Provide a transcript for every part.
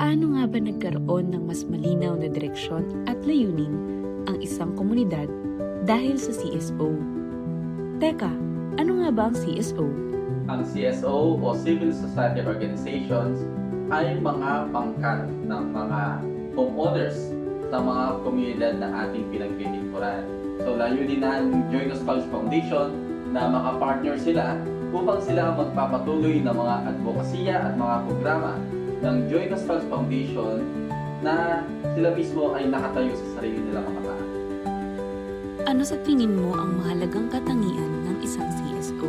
Paano nga ba nagkaroon ng mas malinaw na direksyon at layunin ang isang komunidad dahil sa CSO? Teka, ano nga ba ang CSO? Ang CSO o Civil Society Organizations ay mga pangkat ng mga homeowners sa mga komunidad na ating pinaglilingkuran. So layunin ng Joy Nostalgia Foundation na makapartner sila upang sila magpapatuloy ng mga advokasya at mga programa ng Joy Nostalgia Foundation na sila mismo ay nakatayo sa sarili nilang paa. Ano sa tingin mo ang mahalagang katangian ng isang CSO?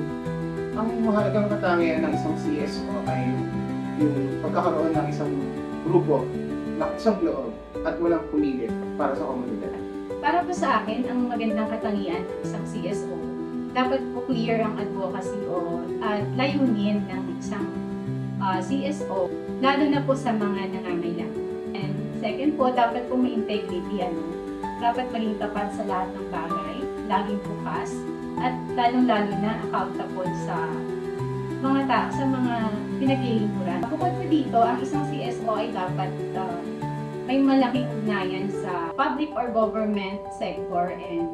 Ang mahalagang katangian ng isang CSO ay yung pagkakaroon ng isang grupo na isang loob at walang pumilit para sa komunidad. Para po sa akin, ang magandang katangian ng isang CSO, dapat po clear ang advocacy o at layunin ng isang ah, CSO, lalo na po sa mga nangangailangan. And second po, dapat po may integrity. Ano? Dapat maging tapat sa lahat ng bagay, laging bukas, at lalong-lalo na accountable sa mga tao, sa mga pinaglilingkuran. Bukod po dito, ang isang CSO ay dapat ah, may malaking ugnayan sa public or government sector and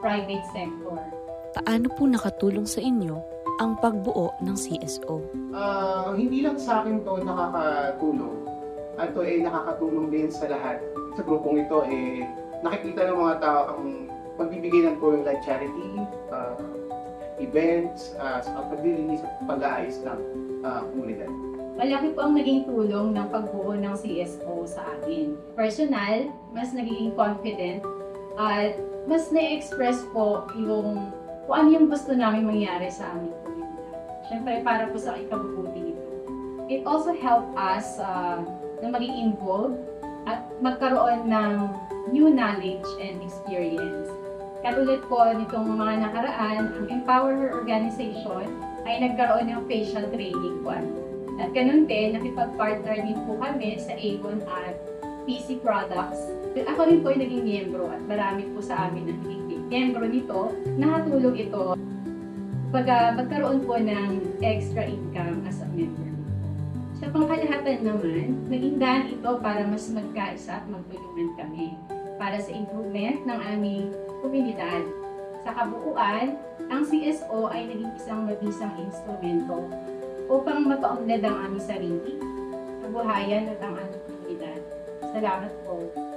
private sector. Paano po nakatulong sa inyo ang pagbuo ng CSO? Ah, hindi lang sa akin to nakakatulong. At to ay nakakatulong din sa lahat. Sa grupong ito, eh, nakikita ng mga tao ang pagbibigay ng tulong like charity, ah, events, uh, sa paglilinis at pag-aayos ng ah, komunidad. Malaki po ang naging tulong ng pagbuo ng CSO sa akin. Personal, mas nagiging confident at mas na-express po yung kung ano yung gusto namin mangyari sa aming komunidad. Siyempre, para po sa ikabubuti nito. It also helped us uh, na maging involved at magkaroon ng new knowledge and experience. Katulad po nitong mga nakaraan, ang Empower Her Organization ay nagkaroon ng facial training po. At ganun din, nakipag-partner din po kami sa Avon at PC Products. Ako rin po ay naging miyembro at marami po sa amin ang naging miyembro nito. Nakatulog ito pag magkaroon po ng extra income as a member. Sa pangkalahatan naman, naging daan ito para mas magkaisa at magtulungan kami para sa improvement ng aming komunidad. Sa kabuuan, ang CSO ay naging isang mabisang instrumento upang mapaunlad ang aming sarili, kabuhayan at ang aming komunidad. Salamat po.